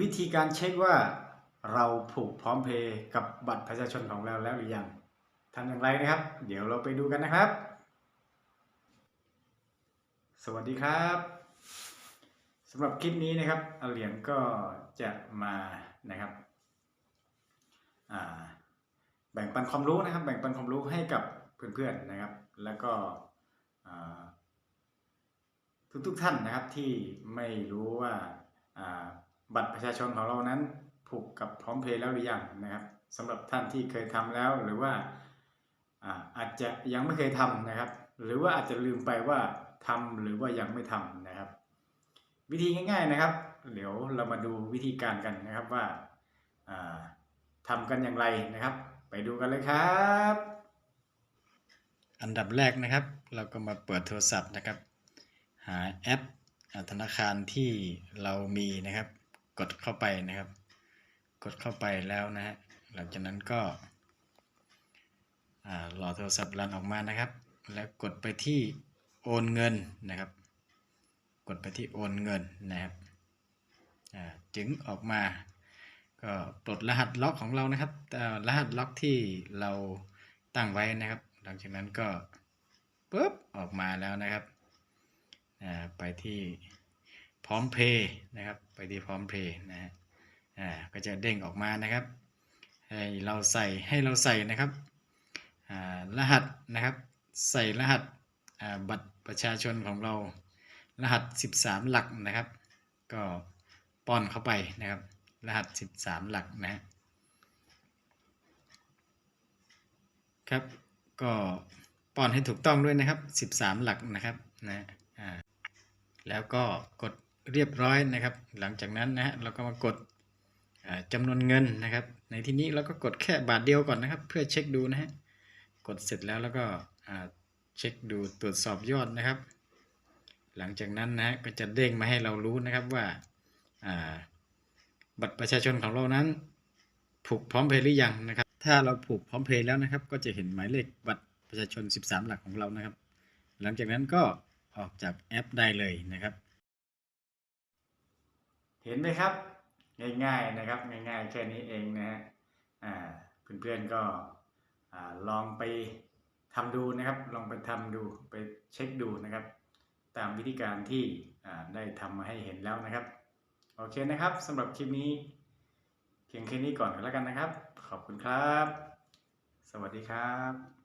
วิธีการเช็คว่าเราผูกพร้อมเพย์กับบัตรประชาชนของเราแล้วหรือยังทำอย่างไรนะครับ เดี๋ยวเราไปดูกันนะครับ สวัสดีครับสำหรับคลิปนี้นะครับอเหลียงก็จะมานะครับแบ่งปันความรู้นะครับ แบ่งปันความรู้ให้กับเพื่อนๆนะครับ แล้วก็ทุกๆท่านนะครับที่ไม่รู้ว่า บัตรประชาชนของเรานั้นผูกกับพร้อมเพย์แล้วหรือยังนะครับสำหรับท่านที่เคยทำแล้วหรือว่าอาจจะยังไม่เคยทำนะครับ หรือว่าอาจจะลืมไปว่าทำหรือว่ายังไม่ทำนะครับ วิธีง่าย ๆนะครับ เดี๋ยวเรามาดูวิธีการกันนะครับว่าอ่าทำกันอย่างไรนะครับ ไปดูกันเลยครับ อันดับแรกนะครับ เราก็มาเปิดโทรศัพท์นะครับ หาแอปธนาคารที่เรามีนะครับ กดเข้าไปนะครับ กดเข้าไปแล้วนะฮะหลังจากนั้นก็อ่ารอโทรศัพท์รันออกมานะครับ แล้วกดไปที่โอนเงินนะครับ กดไปที่โอนเงินนะครับอ่าจึงออกมาก็ปลดรหัสล็อกของเรานะครับอ่อรหัสล็อกที่เราตั้งไว้นะครับ หลังจากนั้นก็ปุ๊บออกมาแล้วนะครับอ่าไปที่ พร้อมเพย์นะครับ ไปที่พร้อมเพย์นะฮะอ่าก็จะเด้งออกมานะครับให้เราใส่ให้เราใส่นะครับอ่ารหัสนะครับใส่รหัสอ่าบัตรประชาชนของเรา รหัส 13 หลักนะครับ ก็ป้อนเข้าไปนะครับ รหัส 13 หลักนะฮะครับ ก็ป้อนให้ถูกต้องด้วยนะครับ 13 หลักนะครับนะอ่าแล้วก็กด เรียบร้อยนะครับ หลังจากนั้นนะฮะเราก็มากดอ่าจำนวนเงินนะครับ ในที่นี้เราก็กดแค่บาทเดียวก่อนนะครับ เพื่อเช็คดูนะฮะกดเสร็จแล้วแล้วก็เช็คดูตรวจสอบยอดนะครับ หลังจากนั้นนะฮะก็จะเด้งมาให้เรารู้นะครับว่าอ่าบัตรประชาชนของเรานั้น ผูกพร้อมเพย์หรือยังนะครับ ถ้าเราผูกพร้อมเพย์แล้วนะครับ ก็จะเห็นหมายเลขบัตรประชาชน 13 หลักของเรานะครับ หลังจากนั้นก็ออกจากแอปได้เลยนะครับ เห็นไหมครับ ง่ายๆนะครับ ง่ายๆแค่นี้เองนะฮะเพื่อนๆก็ลองไปทำดูนะครับ ลองไปทำดูไปเช็คดูนะครับ ตามวิธีการที่ได้ทำมาให้เห็นแล้วนะครับ โอเคนะครับสำหรับคลิปนี้ เพียงแค่นี้ก่อนก็แล้วกันนะครับ ขอบคุณครับ สวัสดีครับ